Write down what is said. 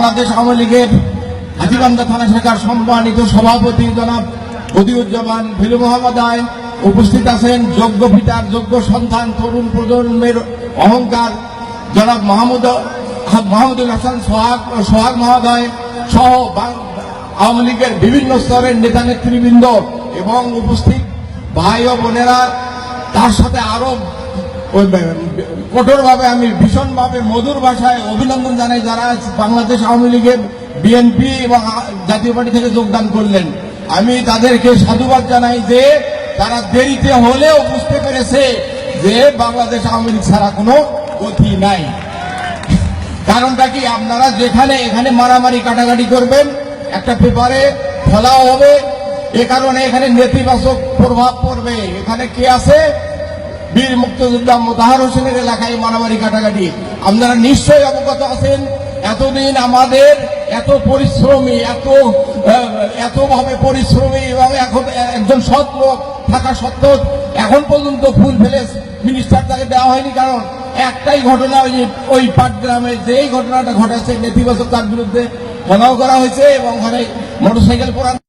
বাংলাদেশ আওয়ামী লীগের হাজিবান্ধা থানা শাখার সম্মানিত সভাপতি জনাব অদিউজ্জামান ভিলু মোহাম্মদ আয় উপস্থিত আছেন যোগ্য পিতার যোগ্য সন্তান তরুণ প্রজন্মের অহংকার। জনাব মাহমুদ মাহমুদুল হাসান সোহাগ সোহাগ মহোদয় সহ আওয়ামী লীগের বিভিন্ন স্তরের নেতা নেতৃবৃন্দ এবং উপস্থিত ভাই ও বোনেরা, তার সাথে আরও কঠোরভাবে আমি ভীষণভাবে মধুর ভাষায় অভিনন্দন জানাই যারা বাংলাদেশ আওয়ামী লীগের বিএনপি এবং জাতীয় পার্টি থেকে যোগদান করলেন। আমি তাদেরকে সাধুবাদ জানাই যে তারা দেরিতে হলেও বুঝতে পেরেছে যে বাংলাদেশ আওয়ামী লীগ ছাড়া কোনো গতি নাই। কারণটা কি? আপনারা যেখানে এখানে মারামারি কাটাকাটি করবেন, একটা পেপারে ফলাও হবে। এ কারণে এখানে নেতিবাচক প্রভাব পড়বে। এখানে কে আছে? বীর মুক্তিযোদ্ধা মোতাহার হোসেনের এলাকায় মারামারি কাটাকাটি। আপনারা নিশ্চয়ই অবগত আছেন, এতদিন আমাদের এত পরিশ্রমী, এত এতভাবে পরিশ্রমী এবং এখন একজন সৎ লোক থাকা সত্ত্বেও এখন পর্যন্ত ফুল ফেলে মিনিস্টার তাকে দেওয়া হয়নি কারণ একটাই ঘটনা ওই ওই পাটগ্রামে যেই ঘটনাটা ঘটেছে নেতিবাচক তার বিরুদ্ধে ঘনাও করা হয়েছে এবং ওখানে মোটরসাইকেল পোড়ানো